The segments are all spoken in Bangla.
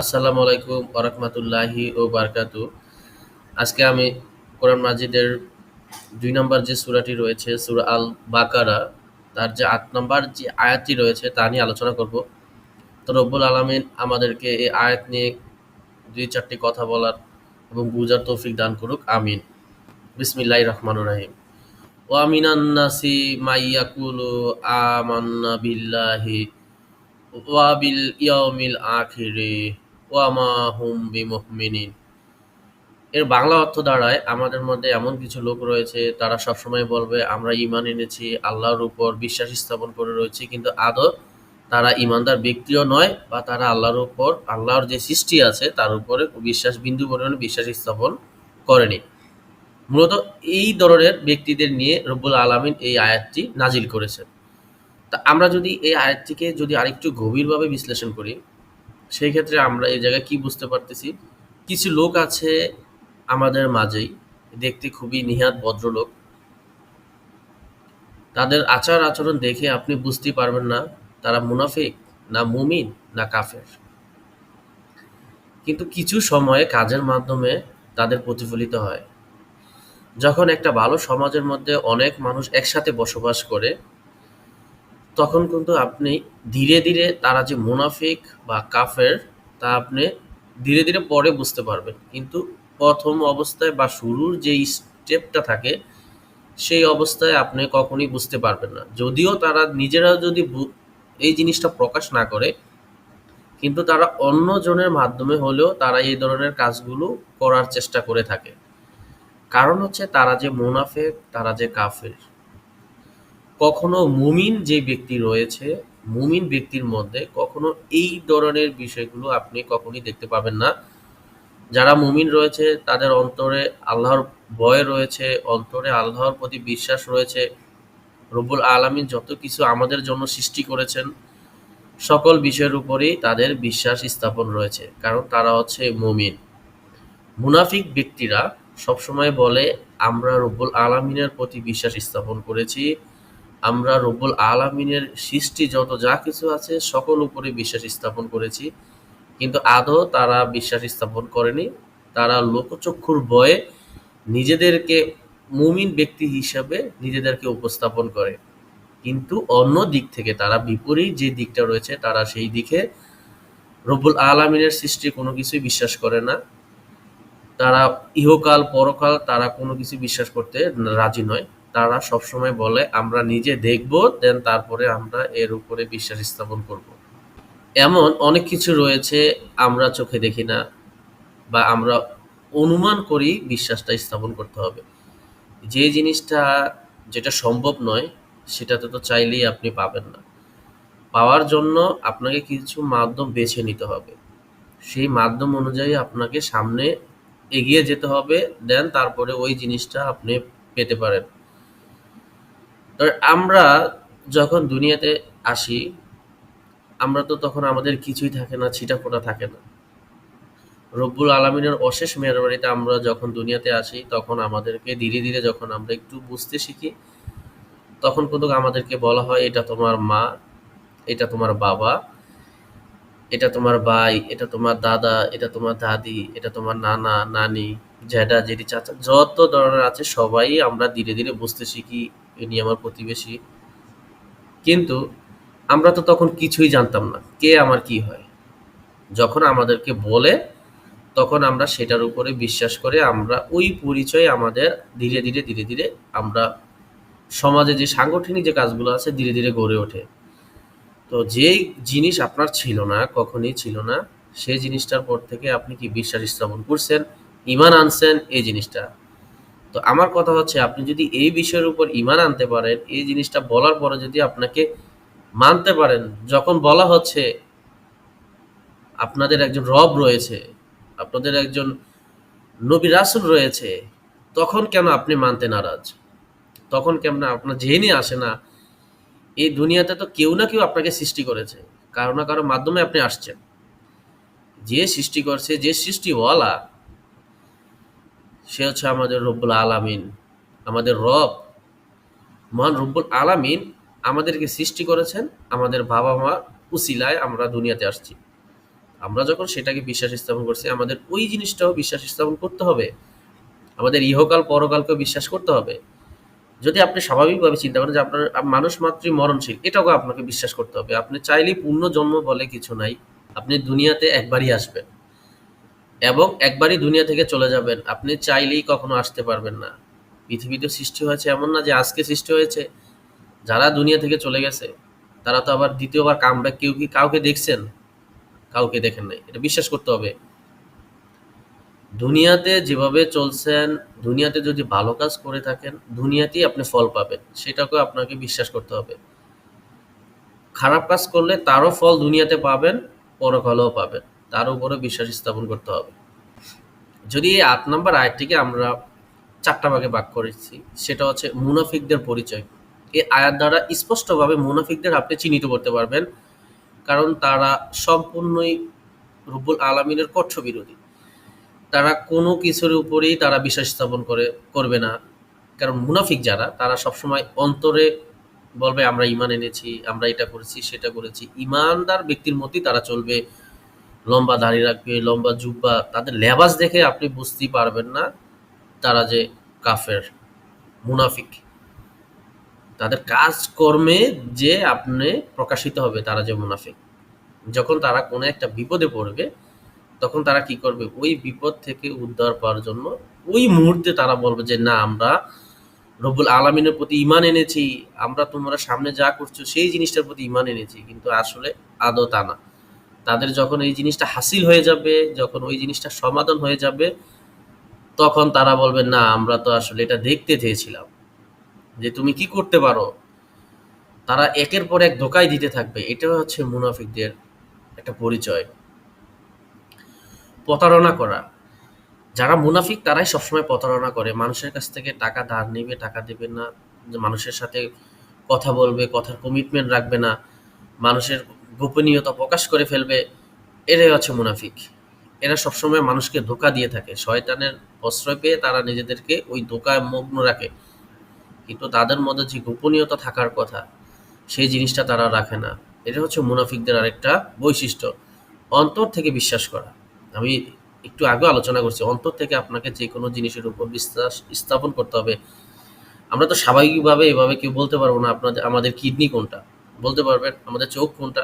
আসসালামু আলাইকুম ওরহমতুল্লাহি ও বারকাতু। আজকে আমি কোরআন মাজিদের দুই নম্বর যে সূরাটি রয়েছে, সূরা আল বাকারা তার যে আট নম্বর যে আয়াতটি রয়েছে, তা নিয়ে আলোচনা করব। তো রব্বুল আলমিন আমাদেরকে এই আয়াত নিয়ে দুই চারটি কথা বলার এবং বুঝার তৌফিক দান করুক, আমিন। বিসমিল্লাহ রহমান রাহিম। ও আমিনান্নাসি মাইয়াকুলু আমান্না বিল্লাহি ওয়া বিল ইয়াউমিল আখিরি। ওয়া মা হুম বিমুমিনিন এর বাংলা অর্থ দাঁড়ায়, আমাদের মধ্যে এমন কিছু লোক রয়েছে, তারা সবসময় বলবে, আমরা ইমান এনেছি, আল্লাহর উপর বিশ্বাস স্থাপন করে রয়েছে। কিন্তু আদৌ তারা ইমানদার ব্যক্তিও নয় বা তারা আল্লাহর উপর, আল্লাহর যে সৃষ্টি আছে, তার উপরে বিশ্বাস, বিন্দু পরিমাণে বিশ্বাস স্থাপন করেনি। মূলত এই ধরনের ব্যক্তিদের নিয়ে রব্বুল আলমিন এই আয়াতটি নাজিল করেছেন। তা আমরা যদি এই আয়াতটিকে যদি আরেকটু গভীরভাবে বিশ্লেষণ করি সেই ক্ষেত্রে আমরা এই জায়গায় কি বুঝতে পারতেছি? কিছু লোক আছে আমাদের মাঝেই, দেখতে খুবই নিহাত ভদ্রলোক। তাদের আচার আচরণ দেখে আপনি বুঝতে পারবেন না তারা মুনাফিক না মুমিন না কাফের। কিন্তু কিছু সময়ে কাজের মাধ্যমে তাদের প্রতিফলিত হয়। যখন একটা ভালো সমাজের মধ্যে অনেক মানুষ একসাথে বসবাস করে তখন কিন্তু আপনি ধীরে ধীরে তারা যে মুনাফিক বা কাফের, তা আপনি ধীরে ধীরে পরে বুঝতে পারবেন। কিন্তু প্রথম অবস্থায় বা শুরুর যে স্টেপটা থাকে, সেই অবস্থায় আপনি কখনই বুঝতে পারবেন না। যদিও তারা নিজেরা যদি এই জিনিসটা প্রকাশ না করে, কিন্তু তারা অন্য জনের মাধ্যমে হলেও তারা এই ধরনের কাজগুলো করার চেষ্টা করে থাকে। কারণ হচ্ছে তারা যে মুনাফেক, তারা যে কাফের। কখনো মুমিন যে ব্যক্তি রয়েছে, মুমিন ব্যক্তির মধ্যে কখনো এই ধরনের বিষয়গুলো আপনি কখনই দেখতে পাবেন না। যারা মুমিন রয়েছে, তাদের অন্তরে আল্লাহর ভয় রয়েছে, অন্তরে আল্লাহর প্রতি বিশ্বাস রয়েছে। রব্বুল আলামিন যত কিছু আমাদের জন্য সৃষ্টি করেছেন, সকল বিষয়ের উপরেই তাদের বিশ্বাস স্থাপন রয়েছে, কারণ তারা হচ্ছে মুমিন। মুনাফিক ব্যক্তিরা সবসময় বলে, আমরা রব্বুল আলামিনের প্রতি বিশ্বাস স্থাপন করেছি আমরা রব্বুল আলামিনের সৃষ্টি যত যা কিছু আছে, সকল উপরে বিশ্বাস স্থাপন করেছি। কিন্তু আদৌ তারা বিশ্বাস স্থাপন করেনি। তারা লোকচক্ষুর ভয়ে নিজেদেরকে মুমিন ব্যক্তি হিসাবে নিজেদেরকে উপস্থাপন করে। কিন্তু অন্য দিক থেকে তারা বিপরীত যে দিকটা রয়েছে, তারা সেই দিকে রব্বুল আলামিনের সৃষ্টি কোনো কিছুই বিশ্বাস করে না। তারা ইহকাল, পরকাল তারা কোনো কিছু বিশ্বাস করতে রাজি নয়। তারা সবসময় বলে, আমরা নিজে দেখব, দেন তারপরে আমরা এর উপরে বিশ্বাস স্থাপন করব। এমন অনেক কিছু রয়েছে আমরা চোখে দেখি না বা আমরা অনুমান করি বিশ্বাসটা স্থাপন করতে হবে। যে জিনিসটা, যেটা সম্ভব নয়, সেটাতে তো চাইলেই আপনি পাবেন না। পাওয়ার জন্য আপনাকে কিছু মাধ্যম বেছে নিতে হবে। সেই মাধ্যম অনুযায়ী আপনাকে সামনে এগিয়ে যেতে হবে, দেন তারপরে ওই জিনিসটা আপনি পেতে পারেন। আমরা যখন দুনিয়াতে আসি, আমরা তো তখন আমাদের কিছুই থাকে না, ছিটাফোটা থাকে না। রব্বুল আলমিনের অশেষ মেহরবানিতে আমরা যখন দুনিয়াতে আসি, তখন আমাদেরকে ধীরে ধীরে যখন আমরা একটু বুঝতে শিখি, তখন কিন্তু আমাদেরকে বলা হয়, এটা তোমার মা, এটা তোমার বাবা, এটা তোমার ভাই, এটা তোমার দাদা, এটা তোমার দাদি, এটা তোমার নানা, নানি, জ্যাঠা, জেঠি, চাচা, যত ধরনের আছে, সবাই আমরা ধীরে ধীরে বুঝতে শিখি। ইনি আমার প্রতিবেশী। কিন্তু আমরা তো তখন কিছুই জানতাম না, কে আমার কি হয়। যখন আমাদেরকে বলে, তখন আমরা সেটার উপরে বিশ্বাস করে আমরা ওই পরিচয় আমাদের ধীরে ধীরে ধীরে ধীরে আমরা সমাজে যে সাংগঠনিক যে কাজগুলো আছে ধীরে ধীরে গড়ে ওঠে। তো যেই জিনিস আপনার ছিল না, কখনই ছিল না, সেই জিনিসটার পর থেকে আপনি কি বিশ্বাস স্থাপন করছেন, ইমান আনছেন, এই জিনিসটা? তো আমার কথা হচ্ছে, আপনি যদি এই বিষয়ের উপর ইমান আনতে পারেন, এই জিনিসটা বলার পরে যদি আপনাকে মানতে পারেন, যখন বলা হচ্ছে আপনাদের একজন রব রয়েছে, আপনাদের একজন নবী রাসুল রয়েছে, তখন কেন আপনি মানতে নারাজ? তখন কেন আপনার জেনে আসে না? এই দুনিয়াতে তো কেউ না কেউ আপনাকে সৃষ্টি করেছে, কারও না কারও মাধ্যমে আপনি আসছেন। যে সৃষ্টি করছে, যে সৃষ্টিওয়ালা সে হচ্ছে আমাদের রব্বুল আলামিন। আমাদের রব, মহান রব্বুল আলামিন আমাদেরকে সৃষ্টি করেছেন, আমাদের বাবা মা উসিলায় আমরা দুনিয়াতে আসছি। আমরা যখন সেটাকে বিশ্বাস স্থাপন করছি, আমাদের ওই জিনিসটাও বিশ্বাস স্থাপন করতে হবে। আমাদের ইহকাল, পরকালকেও বিশ্বাস করতে হবে। যদি আপনি স্বাভাবিকভাবে চিন্তা করেন যে আপনার মানুষ মাত্রই মরণশীল, এটাকেও আপনাকে বিশ্বাস করতে হবে। আপনি চাইলেই পূর্ণ জন্ম বলে কিছু নাই। আপনি দুনিয়াতে একবারই আসবেন। এবং একবারই দুনিয়া থেকে চলে যাবেন। আপনি চাইলেই কখনো আসতে পারবেন না। পৃথিবীতে সৃষ্টি হয়েছে এমন না যে আজকে সৃষ্টি হয়েছে। যারা দুনিয়া থেকে চলে গেছে, তারা তো আবার দ্বিতীয়বার কাম কেউ কি কাউকে দেখছেন? কাউকে দেখেন নাই। এটা বিশ্বাস করতে হবে। দুনিয়াতে যেভাবে চলছেন, দুনিয়াতে যদি ভালো কাজ করে থাকেন, দুনিয়াতেই আপনি ফল পাবেন। সেটাকেও আপনাকে বিশ্বাস করতে হবে। খারাপ কাজ করলে তারও ফল দুনিয়াতে পাবেন, পরকালেও পাবেন। তার উপরে বিশ্বাস স্থাপন করতে হবে। যদি এই আট নম্বর আয়াতটিকে আমরা চারটা ভাগে ভাগ করেছি, সেটা হচ্ছে মুনাফিকদের পরিচয়। এই আয়াত দ্বারা স্পষ্টভাবে মুনাফিকদের আপনি চিহ্নিত করতে পারবেন, কারণ তারা সম্পূর্ণই রব্বুল আলমিনের কঠ্য বিরোধী। তারা কোনো কিছুর উপরেই তারা বিশ্বাস স্থাপন করে, করবে না। কারণ মুনাফিক যারা, তারা সবসময় অন্তরে বলবে, আমরা ইমান এনেছি, আমরা এটা করেছি, সেটা করেছি। ইমানদার ব্যক্তির মতোই তারা চলবে। লম্বা দাড়ি রাখবে, লম্বা জুব্বা, তাদের লেবাস দেখে আপনি বুঝতেই পারবেন না তারা যে কাফের, মুনাফিক। তাদের কাজকর্মে যে আপনি প্রকাশিত হবে তারা যে মুনাফিক। যখন তারা কোনো একটা বিপদে পড়বে, তখন তারা কি করবে? ওই বিপদ থেকে উদ্ধার পাওয়ার জন্য ওই মুহূর্তে তারা বলবে যে, না, আমরা রব্বুল আলমিনের প্রতি ইমান এনেছি, আমরা তোমরা সামনে যা করছ সেই জিনিসটার প্রতি ইমান এনেছি, কিন্তু আসলে আদৌ তা না তাদের যখন এই জিনিসটা হাসিল হয়ে যাবে, যখন ওই জিনিসটা সমাধান হয়ে যাবে, তখন তারা বলবে, না, আমরা তো আসলে এটা দেখতে চেয়েছিলাম যে তুমি কি করতে পারো। তারা একের পর এক ধোকায় দিতে থাকবে। এটা হচ্ছে মুনাফিকদের একটা পরিচয়। প্রতারণা করা। যারা মুনাফিক, তারাই সবসময় প্রতারণা করে। মানুষের কাছ থেকে টাকা ধার নেবে, টাকা দেবে না। মানুষের সাথে কথা বলবে, কথার কমিটমেন্ট রাখবে না। মানুষের গোপনীয়তা প্রকাশ করে ফেলবে, এরাই হচ্ছে মুনাফিক। এরা সবসময় মানুষকে ধোকা দিয়ে থাকে। শয়তানের প্রশ্রয় পেয়ে তারা নিজেদেরকে ওই ধোকায় মগ্ন রাখে। কিন্তু তাদের মধ্যে যে গোপনীয়তা থাকার কথা, সেই জিনিসটা তারা রাখে না। এটা হচ্ছে মুনাফিকদের আরেকটা বৈশিষ্ট্য। অন্তর থেকে বিশ্বাস করা। আমি একটু আগে আলোচনা করছি, অন্তর থেকে আপনাকে যে কোনো জিনিসের উপর বিশ্বাস স্থাপন করতে হবে। আমরা তো স্বাভাবিকভাবে এভাবে কেউ বলতে পারব না আপনাদের, আমাদের কিডনি কোনটা। বলতে পারবেন, আমাদের চোখ কোনটা?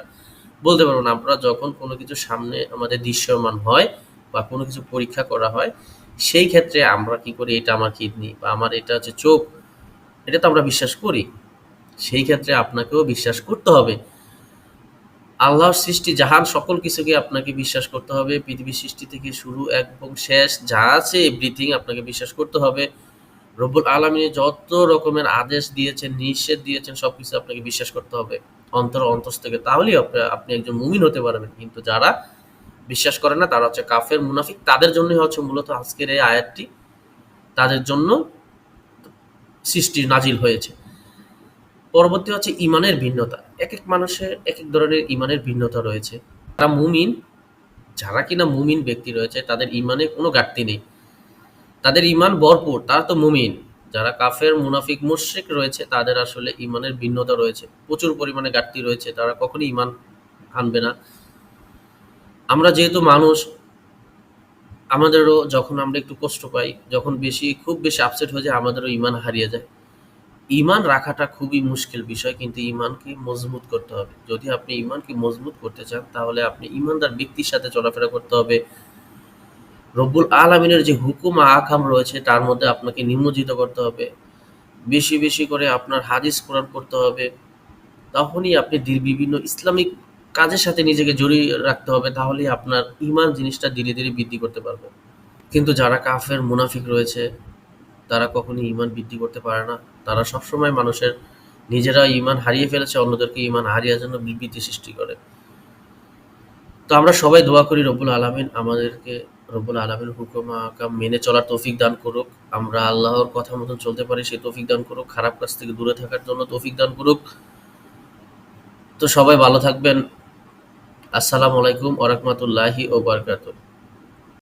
বলতে পারবেন আমরা যখন কোনো কিছু সামনে আমাদের দৃশ্যমান হয় বা কোনো কিছু পরীক্ষা করা হয়, সেই ক্ষেত্রে আমরা কি করি, এটা আমার কিডনি বা আমার এটা হচ্ছে চোখ, এটা তো আমরা বিশ্বাস করি। সেই ক্ষেত্রে আপনাকেও বিশ্বাস করতে হবে। আল্লাহর সৃষ্টি জাহান সকল কিছুকে আপনাকে বিশ্বাস করতে হবে। পৃথিবীর সৃষ্টি থেকে শুরু এবং শেষ যা আছে এভরিথিং আপনাকে বিশ্বাস করতে হবে। রব্বুল আলমিনে যত রকমের আদেশ দিয়েছেন, নিষেধ দিয়েছেন সব কিছু আপনাকে বিশ্বাস করতে হবে। অন্তর অন্তস থেকে। তাহলেই আপনি একজন মুমিন হতে পারবেন। কিন্তু যারা বিশ্বাস করে না, তারা হচ্ছে কাফের, মুনাফিক, তাদের জন্যই হচ্ছে মূলত আজকের এই আয়াতটি। তাদের জন্য সৃষ্টি নাজিল হয়েছে। পরবর্তী হচ্ছে ইমানের ভিন্নতা। এক এক মানুষের এক এক ধরনের ইমানের ভিন্নতা রয়েছে। তারা মুমিন, যারা কিনা মুমিন ব্যক্তি রয়েছে, তাদের ইমানে কোনো ঘাটতি নেই। তাদের ইমান ভরপুর, তারা তো মুমিন। যারা কাফের, মুনাফিক, মুশরিক রয়েছে, তাদের আসলে ইমানের ভিন্নতা রয়েছে। প্রচুর পরিমাণে ঘাটতি রয়েছে, তারা কখনোই ইমান আনবে না। আমরা যেহেতু মানুষ, আমাদেরও যখন আমরা একটু কষ্ট পাই, যখন বেশি, খুব বেশি আপসেট হয়ে যায়, আমাদেরও ইমান হারিয়ে যায়। ইমান রাখাটা খুবই মুশকিল বিষয়, কিন্তু ইমানকে মজবুত করতে হবে। যদি আপনি ইমানকে মজবুত করতে চান, তাহলে আপনি ইমানদার ব্যক্তির সাথে চলাফেরা করতে হবে। রব্বুল আলমিনের যে হুকুম আকাম রয়েছে, তার মধ্যে আপনাকে নিমজ্জিত করতে হবে। বেশি বেশি করে আপনার হাদিস কোরআন করতে হবে। তখনই আপনি বিভিন্ন ইসলামিক কাজের সাথে নিজেকে জড়িয়ে রাখতে হবে, তাহলেই আপনার ইমান জিনিসটা ধীরে ধীরে বৃদ্ধি করতে পারবে। কিন্তু যারা কাফের, মুনাফিক রয়েছে, তারা কখনই ইমান বৃদ্ধি করতে পারে না। তারা সবসময় মানুষের নিজেরা ইমান হারিয়ে ফেলেছে, অন্যদেরকে ইমান হারিয়ে জন্য বিবৃতি সৃষ্টি করে। তো আমরা সবাই দোয়া করি রব্বুল আলমিন আমাদেরকে রব্বুল আলমের হুকুম আকাম মেনে চলার তৌফিক দান করুক। আমরা আল্লাহর কথা মতন চলতে পারি, সেই তৌফিক দান করুক। খারাপ কাজ থেকে দূরে থাকার জন্য তৌফিক দান করুক। তো সবাই ভালো থাকবেন। আসসালামু আলাইকুম ওরহমতুল্লাহি ও বারকাতুহ।